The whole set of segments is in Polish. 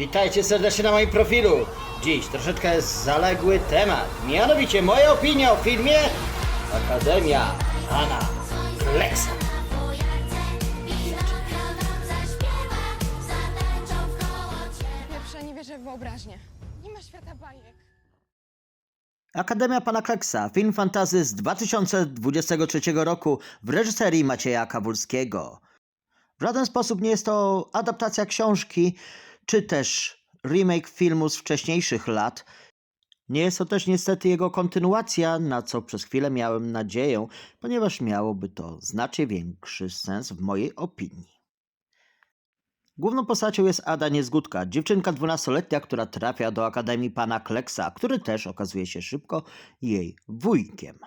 Witajcie serdecznie na moim profilu. Dziś troszeczkę zaległy temat. Mianowicie moja opinia o filmie Akademia Pana Kleksa. Pierwsze nie wierzę w wyobraźnię. Nie ma świata bajek. Akademia Pana Kleksa, film fantazy z 2023 roku w reżyserii Macieja Kawulskiego. W żaden sposób nie jest to adaptacja książki, czy też remake filmu z wcześniejszych lat. Nie jest to też niestety jego kontynuacja, na co przez chwilę miałem nadzieję, ponieważ miałoby to znacznie większy sens w mojej opinii. Główną postacią jest Ada Niezgódka, dziewczynka dwunastoletnia, która trafia do Akademii Pana Kleksa, który też okazuje się szybko jej wujkiem.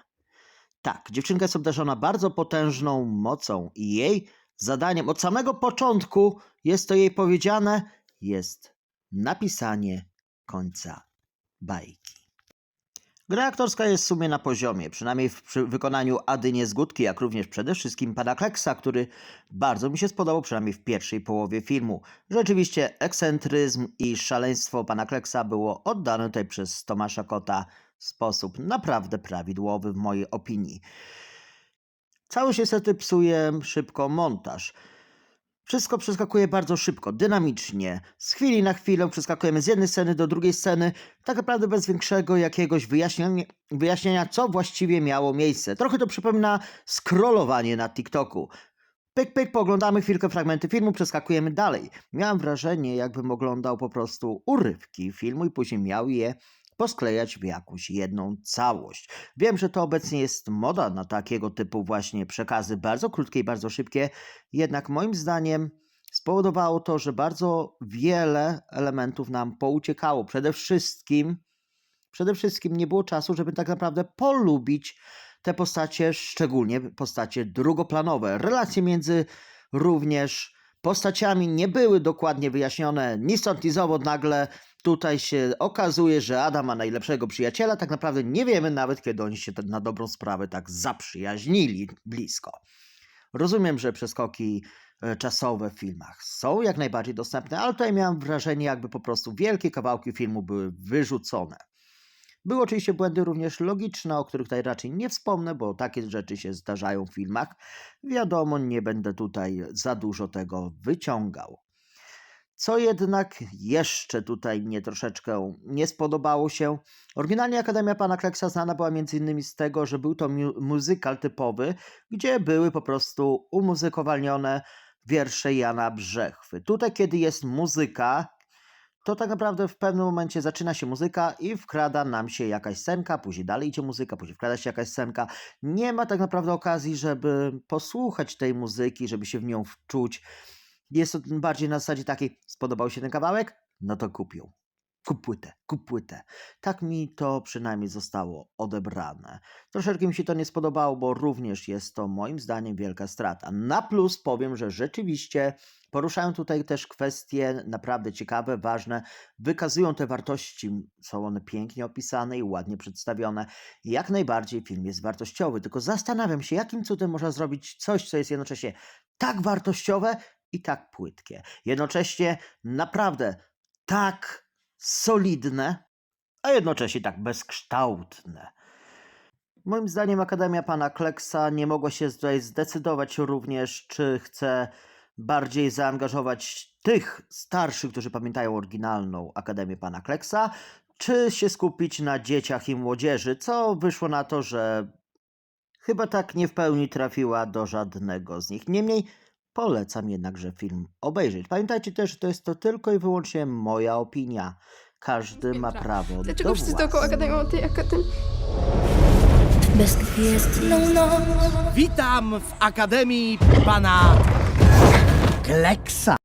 Tak, dziewczynka jest obdarzona bardzo potężną mocą i jej zadaniem od samego początku jest to jej powiedziane, jest napisanie końca bajki. Gra aktorska jest w sumie na poziomie, przynajmniej w przy wykonaniu Ady Niezgódki, jak również przede wszystkim pana Kleksa, który bardzo mi się spodobał, przynajmniej w pierwszej połowie filmu. Rzeczywiście ekscentryzm i szaleństwo pana Kleksa było oddane tutaj przez Tomasza Kota w sposób naprawdę prawidłowy w mojej opinii. Cały się niestety psuje szybko montaż. Wszystko przeskakuje bardzo szybko, dynamicznie. Z chwili na chwilę przeskakujemy z jednej sceny do drugiej sceny, tak naprawdę bez większego jakiegoś wyjaśnienia, wyjaśnienia co właściwie miało miejsce. Trochę to przypomina scrollowanie na TikToku. Pyk, pyk, poglądamy chwilkę fragmenty filmu, przeskakujemy dalej. Miałem wrażenie, jakbym oglądał po prostu urywki filmu i później miał je posklejać w jakąś jedną całość. Wiem, że to obecnie jest moda na takiego typu właśnie przekazy, bardzo krótkie i bardzo szybkie, jednak moim zdaniem spowodowało to, że bardzo wiele elementów nam pouciekało. Przede wszystkim, przede wszystkim nie było czasu, żeby tak naprawdę polubić te postacie, szczególnie postacie drugoplanowe. Relacje między również postaciami nie były dokładnie wyjaśnione. Ni stąd, ni zowąd nagle tutaj się okazuje, że Adam ma najlepszego przyjaciela. Tak naprawdę nie wiemy nawet, kiedy oni się na dobrą sprawę tak zaprzyjaźnili blisko. Rozumiem, że przeskoki e, czasowe w filmach są jak najbardziej dostępne, ale tutaj miałem wrażenie, jakby po prostu wielkie kawałki filmu były wyrzucone. Były oczywiście błędy również logiczne, o których tutaj raczej nie wspomnę, bo takie rzeczy się zdarzają w filmach. Wiadomo, nie będę tutaj za dużo tego wyciągał. Co jednak jeszcze tutaj mnie troszeczkę nie spodobało się, oryginalnie Akademia Pana Kleksa znana była m.in. z tego, że był to mu- muzykal typowy, gdzie były po prostu umuzykowalnione wiersze Jana Brzechwy. Tutaj, kiedy jest muzyka, to tak naprawdę w pewnym momencie zaczyna się muzyka i wkrada nam się jakaś scenka, później dalej idzie muzyka, później wkrada się jakaś scenka. Nie ma tak naprawdę okazji, żeby posłuchać tej muzyki, żeby się w nią wczuć. Jest to bardziej na zasadzie takiej, spodobał się ten kawałek? No to kupił. Kup płytę, kup płytę. Tak mi to przynajmniej zostało odebrane. Troszeczkę mi się to nie spodobało, bo również jest to moim zdaniem wielka strata. Na plus powiem, że rzeczywiście poruszają tutaj też kwestie naprawdę ciekawe, ważne, wykazują te wartości, są one pięknie opisane i ładnie przedstawione. Jak najbardziej film jest wartościowy, tylko zastanawiam się, jakim cudem można zrobić coś, co jest jednocześnie tak wartościowe i tak płytkie. Jednocześnie naprawdę tak solidne, a jednocześnie tak bezkształtne. Moim zdaniem Akademia Pana Kleksa nie mogła się tutaj zdecydować również, czy chce bardziej zaangażować tych starszych, którzy pamiętają oryginalną Akademię Pana Kleksa, czy się skupić na dzieciach i młodzieży, co wyszło na to, że chyba tak nie w pełni trafiła do żadnego z nich. Niemniej polecam jednakże film obejrzeć. Pamiętajcie też, że to jest to tylko i wyłącznie moja opinia. Każdy ma prawo Dlaczego do wszyscy dookoła gadają o tej akademii? Bezgwiezdną noc Witam w Akademii Pana Kleksa.